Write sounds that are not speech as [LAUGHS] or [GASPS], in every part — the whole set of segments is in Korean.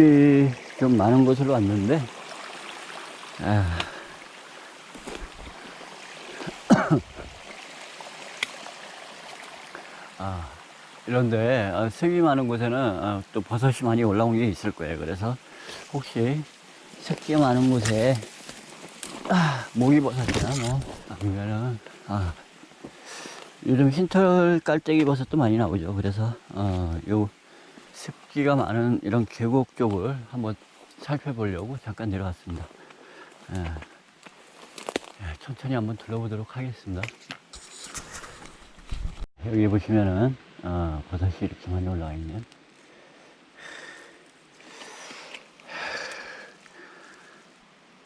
색이 좀 많은 곳으로 왔는데, 아. [COUGHS] 아, 이런데 아, 색이 많은 곳에는 아, 또 버섯이 많이 올라온 게 있을 거예요. 그래서 혹시 색이 많은 곳에 아, 모기버섯이나 뭐 아니면은 아, 요즘 흰털 깔때기 버섯도 많이 나오죠. 그래서 어, 요 습기가 많은 이런 계곡 쪽을 한번 살펴보려고 잠깐 내려왔습니다. 예. 예, 천천히 한번 둘러보도록 하겠습니다. 여기 보시면은 어, 버섯이 이렇게 많이 올라와 있네요.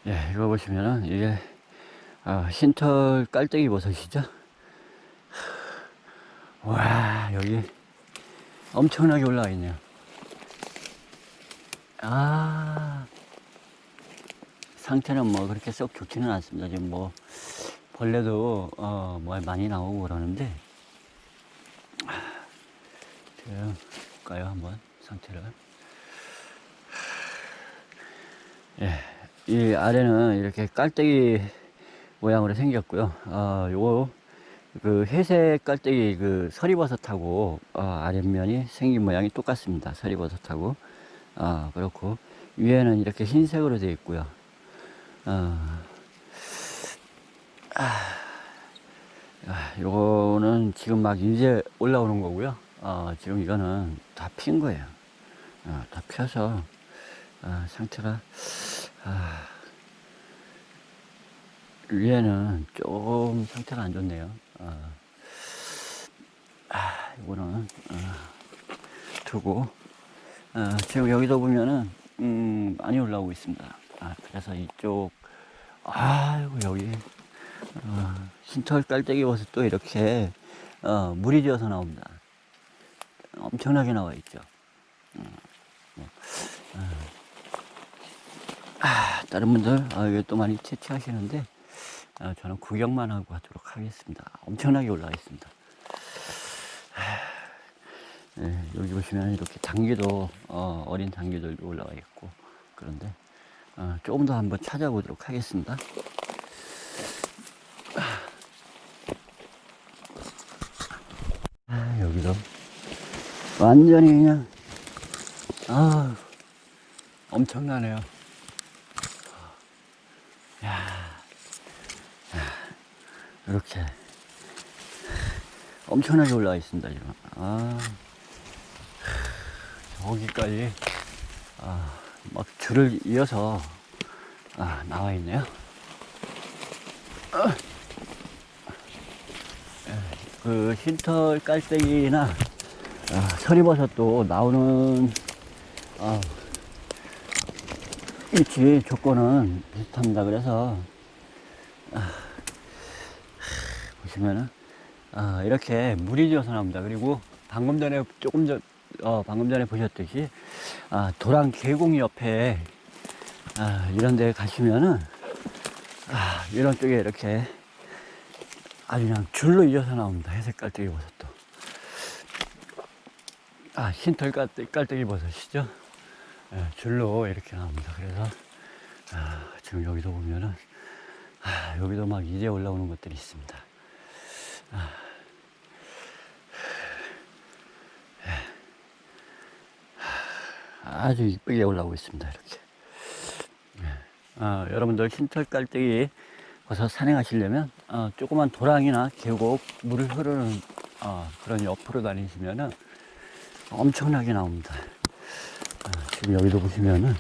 예, 이거 보시면은 이게 아, 흰털 깔때기 버섯이죠. 와 여기 엄청나게 올라와 있네요. 아 상태는 뭐 그렇게 썩 좋지는 않습니다. 지금 뭐 벌레도 어 뭐 많이 나오고 그러는데 지금 볼까요 한번 상태를 예, 이 아래는 이렇게 깔때기 모양으로 생겼고요. 어, 요거 그 회색 깔때기 그 서리버섯하고 어, 아랫면이 생긴 모양이 똑같습니다. 서리버섯하고 아 그렇고 위에는 이렇게 흰색으로 되어 있고요. 어, 아, 아, 요거는 지금 막 이제 올라오는 거고요. 어, 지금 이거는 다 핀 거예요. 어, 다 펴서 아, 상태가 아, 위에는 조금 상태가 안 좋네요. 어, 아, 이거는 어, 두고 어, 지금 여기도 보면은 음, 많이 올라오고 있습니다. 아, 그래서 이쪽 아이고 여기 어, 흰털 깔때기 버섯도 이렇게 어, 물이 지어서 나옵니다. 엄청나게 나와 있죠. 음, 뭐, 어. 아, 다른 분들 아, 이게 또 많이 채취하시는데 아, 저는 구경만 하고 가도록 하겠습니다. 엄청나게 올라와 있습니다. 네, 여기 보시면 이렇게 당귀도 어, 어린 당귀들도 올라와 있고 그런데 어, 조금 더 한번 찾아보도록 하겠습니다. 아, 여기도 완전히 그냥 아 엄청나네요. 야, 야, 이렇게 엄청나게 올라와 있습니다 지금. 아, 저기까지 아, 막 줄을 이어서 아, 나와 있네요. 그 흰털 깔때기나 아, 서리버섯도 나오는 아, 위치 조건은 비슷합니다. 그래서 아, 보시면은 아, 이렇게 물이 지어서 나옵니다. 그리고 방금 전에 조금 전 어, 방금 전에 보셨듯이 아, 도랑 계곡 옆에 아, 이런 데 가시면은 아, 이런 쪽에 이렇게 아주 그냥 줄로 이어서 나옵니다. 회색 깔때기 버섯도. 아, 흰털 깔때, 깔때기 버섯이죠. 예, 줄로 이렇게 나옵니다. 그래서 아, 지금 여기도 보면은 아, 여기도 막 이제 올라오는 것들이 있습니다. 아, 아주 이쁘게 올라오고 있습니다. 이렇게. 예. 아, 여러분들 흰털 깔때기 버섯 산행하시려면 어, 조그만 도랑이나 계곡 물을 흐르는 어, 그런 옆으로 다니시면은 엄청나게 나옵니다. 아, 지금 여기도 보시면은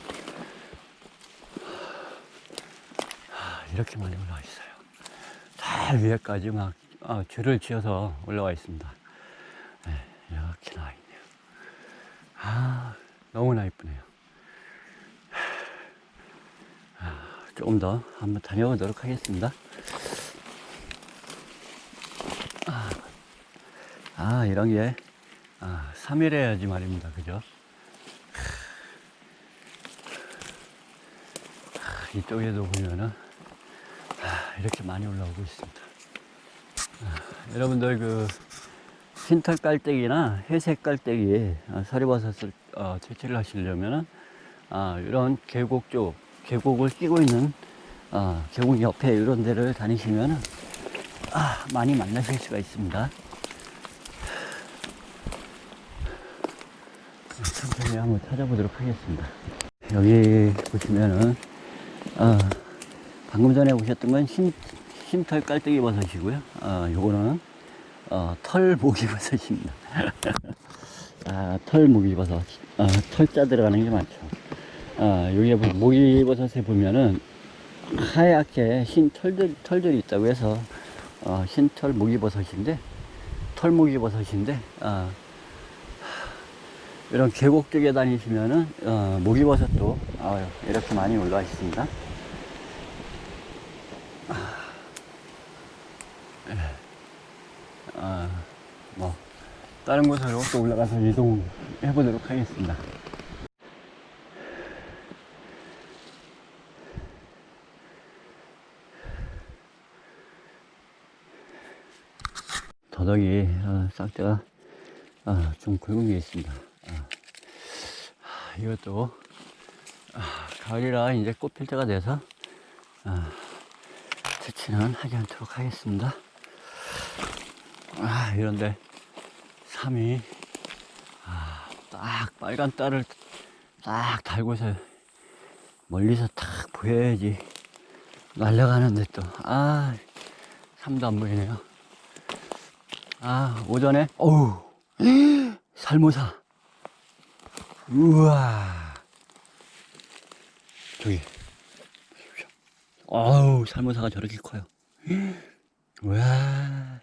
아, 이렇게 많이 올라와 있어요. 잘 위에까지 막 어, 줄을 지어서 올라와 있습니다. 네, 이렇게 나와 있네요. 아, 너무나 이쁘네요. 아, 조금 더 한번 다녀보도록 하겠습니다. 아, 아 이런 게 아, 3일 해야지 말입니다. 그죠? 아, 이쪽에도 보면은 아, 이렇게 많이 올라오고 있습니다. 아, 여러분들 그 흰털 깔때기나 회색 깔때기 어, 서리 버섯을 어, 채취를 하시려면은 아, 이런 계곡 쪽, 계곡을 끼고 있는 아, 계곡 옆에 이런 데를 다니시면은 아, 많이 만나실 수가 있습니다. 천천히 한번 찾아보도록 하겠습니다. 여기 보시면은 아, 방금 전에 보셨던 건 흰, 흰털 깔때기 버섯이고요. 아, 요거는 어, 털 모기 버섯입니다. [LAUGHS] [LAUGHS] 아, 털 모기 버섯. 아, 털자 들어가는 게 많죠. 아, 여기에 보- 모기버섯에 보면은 하얗게 흰 털들, 털들이 있다고 해서 어, 흰털 모기버섯인데 털 모기버섯인데 아, 이런 계곡 쪽에 다니시면은 어, 모기버섯도 아, 이렇게 많이 올라와 있습니다. 다른 곳으로 또 올라가서 이동해 보도록 하겠습니다. 더덕이 어, 싹대가 어, 좀 굵은 게 있습니다. 어. 하, 이것도 아, 가을이라 이제 꽃 필 때가 돼서 아, 채취는 하지 않도록 하겠습니다. 아, 이런데 삼이 아, 딱 빨간 딸을 딱 달고서 멀리서 탁 보여야지 날아가는데 또 아, 삼도 안 보이네요. 아, 오전에 어우 살모사 우와 저기. 아우 살모사가 저렇게 커요. [GASPS] 와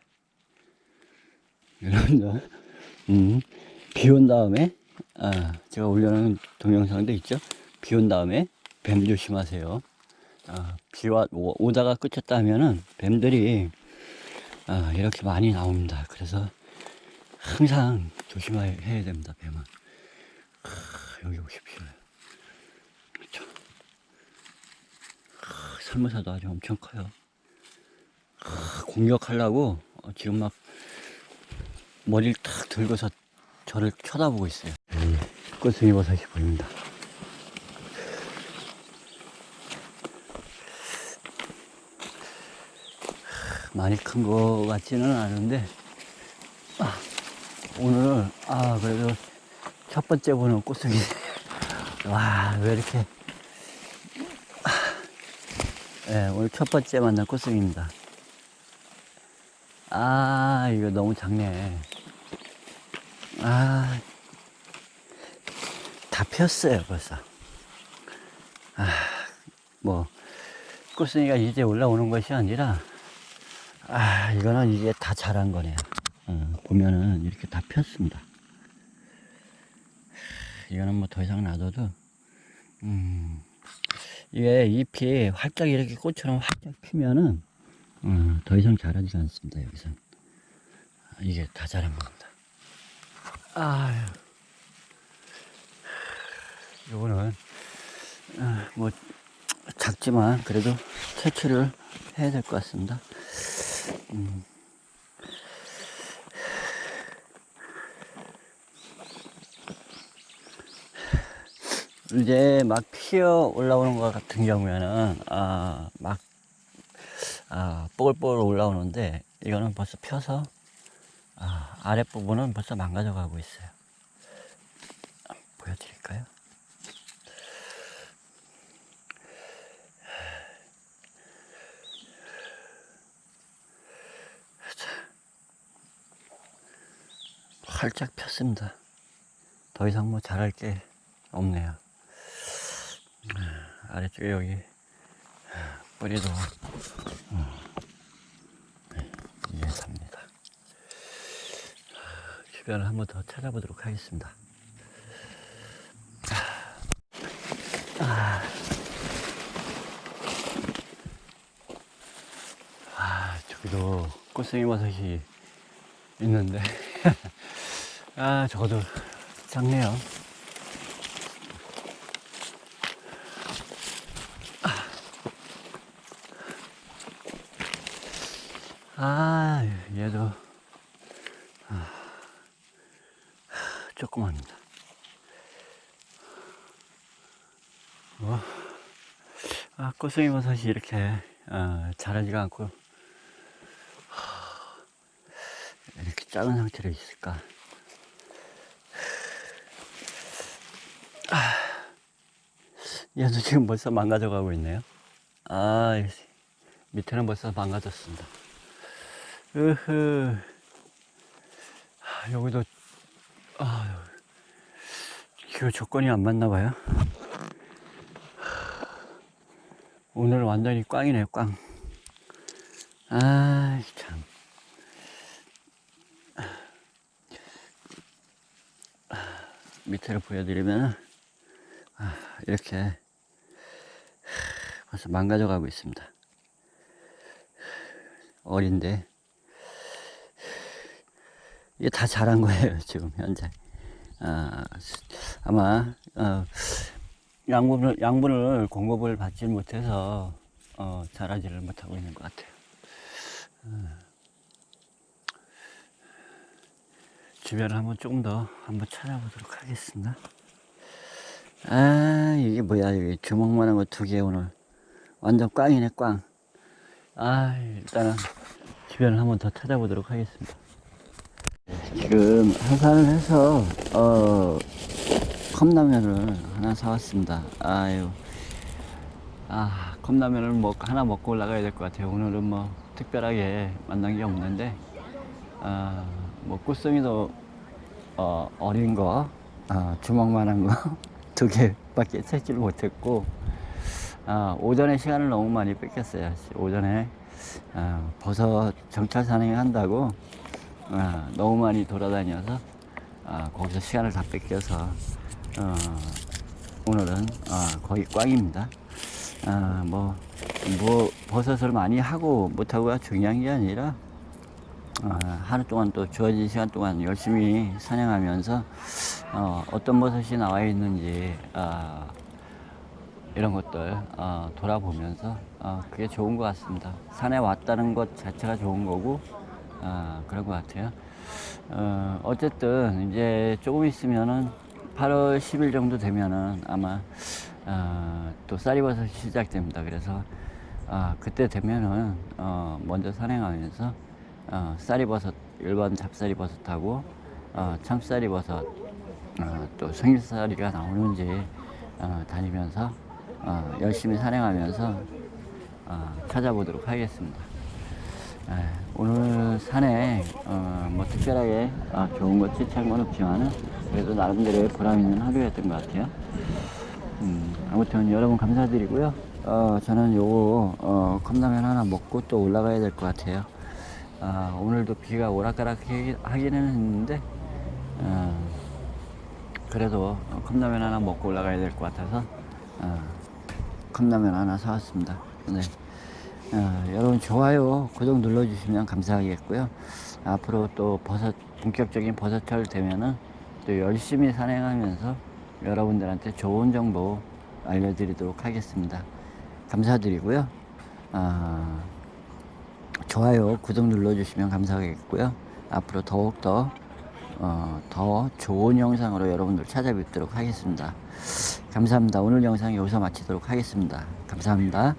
이런 음, 비 온 다음에 아, 제가 올려놓은 동영상도 있죠. 비 온 다음에 뱀 조심하세요. 아, 비와 오- 오다가 끝쳤다 하면은 뱀들이 아, 이렇게 많이 나옵니다. 그래서 항상 조심해야 됩니다. 뱀은 아, 여기 보십시오. 그렇죠. 아, 살모사도 아주 엄청 커요. 아, 공격하려고 어, 지금 막 머리를 탁 들고서 저를 쳐다보고 있어요. 여기 꽃송이 버섯이 보입니다. 많이 큰거 같지는 않은데, 아, 오늘, 아, 그래도 첫 번째 보는 꽃송이. 와, 왜 이렇게. 아, 네, 오늘 첫 번째 만난 꽃송이입니다. 아, 이거 너무 작네. 아, 다 폈어요, 벌써. 아, 뭐, 꽃송이가 이제 올라오는 것이 아니라, 아, 이거는 이제 다 자란 거네요. 어, 보면은 이렇게 다 폈습니다. 이거는 뭐 더 이상 놔둬도, 음, 이게 잎이 활짝 이렇게 꽃처럼 활짝 피면은, 어, 더 이상 자라지 않습니다, 여기선. 이게 다 자란 겁니다. 아유. 요거는, 아, 뭐, 작지만 그래도 채취를 해야 될 것 같습니다. 음. 이제 막 피어 올라오는 것 같은 경우에는, 아, 막, 아, 뽀글뽀글 올라오는데, 이거는 벌써 펴서, 아, 아랫부분은 벌써 망가져 가고 있어요. 보여드릴까요? 활짝 폈습니다. 더 이상 뭐 잘할 게 없네요. 아, 아래쪽에 여기 뿌리도 음, 네, 이게 삽니다. 주변을 한번 더 찾아보도록 하겠습니다. 아, 아 저기도 꽃송이 버섯이 있는데 [LAUGHS] 아 저도 작네요. 아 얘도 조그만합니다. 어, 아, 꽃송이 버섯이 이렇게 어, 자라지가 않고 하, 이렇게 작은 상태로 있을까? 아, 얘도 지금 벌써 망가져가고 있네요. 아, 이 밑에는 벌써 망가졌습니다. 으흐, 아, 여기도 아, 기후 조건이 안 맞나 봐요. 오늘 완전히 꽝이네요, 꽝. 아, 참. 밑에를 보여드리면, 아, 이렇게 벌써 망가져 가고 있습니다. 어린데, 이게 다 자란 거예요, [LAUGHS] 지금 현재. 아, 아마, 어, 양분을, 양분을 공급을 받지 못해서, 어, 자라지를 못하고 있는 것 같아요. 어. 주변을 한번 조금 더 한번 찾아보도록 하겠습니다. 아, 이게 뭐야, 이게 주먹만한 거 두 개 오늘. 완전 꽝이네, 꽝. 아, 일단은 주변을 한번 더 찾아보도록 하겠습니다. 지금 한산을 해서, 어, 컵라면을 하나 사왔습니다. 아유. 아, 컵라면을 먹, 하나 먹고 올라가야 될 것 같아요. 오늘은 뭐, 특별하게 만난 게 없는데, 아, 뭐, 꽃송이도, 어, 어린 거, 아, 주먹만한 거, [LAUGHS] 두 개밖에 찾지를 못했고, 아, 오전에 시간을 너무 많이 뺏겼어요. 오전에, 아, 버섯 정찰 산행 한다고, 아, 너무 많이 돌아다녀서, 아, 거기서 시간을 다 뺏겨서, 어, 오늘은 아, 거의 꽝입니다. 아, 뭐, 뭐, 버섯을 많이 하고 못하고가 중요한 게 아니라, 어, 하루 동안 또 주어진 시간 동안 열심히 사냥하면서, 어, 어떤 버섯이 나와 있는지, 아, 이런 것들, 어, 돌아보면서, 어, 그게 좋은 것 같습니다. 산에 왔다는 것 자체가 좋은 거고, 아, 그런 것 같아요. 어, 어쨌든, 이제 조금 있으면은 8월 10일 정도 되면은 아마, 어, 또 쌀이버섯이 시작됩니다. 그래서, 아, 그때 되면은, 어, 먼저 산행하면서, 어, 쌀이버섯, 일반 잡쌀이버섯하고, 어, 참쌀이버섯, 어, 또 생일쌀이가 나오는지, 어, 다니면서, 어, 열심히 산행하면서, 어, 찾아보도록 하겠습니다. 에, 오늘 산에 어, 뭐 특별하게 아, 좋은 것 취취한 건 없지만은 그래도 나름대로의 보람 있는 하루였던 것 같아요. 음, 아무튼 여러분 감사드리고요. 어, 저는 요거 어, 컵라면 하나 먹고 또 올라가야 될 것 같아요. 아, 오늘도 비가 오락가락 하기- 하기는 했는데 어, 그래도 어, 컵라면 하나 먹고 올라가야 될 것 같아서 어, 컵라면 하나 사왔습니다. 네. 어, 여러분 좋아요, 구독 눌러주시면 감사하겠고요. 앞으로 또 버섯 본격적인 버섯철 되면은 또 열심히 산행하면서 여러분들한테 좋은 정보 알려드리도록 하겠습니다. 감사드리고요. 아, 좋아요, 구독 눌러주시면 감사하겠고요. 앞으로 더욱더 어, 더 좋은 영상으로 여러분들 찾아뵙도록 하겠습니다. 감사합니다. 오늘 영상 여기서 마치도록 하겠습니다. 감사합니다.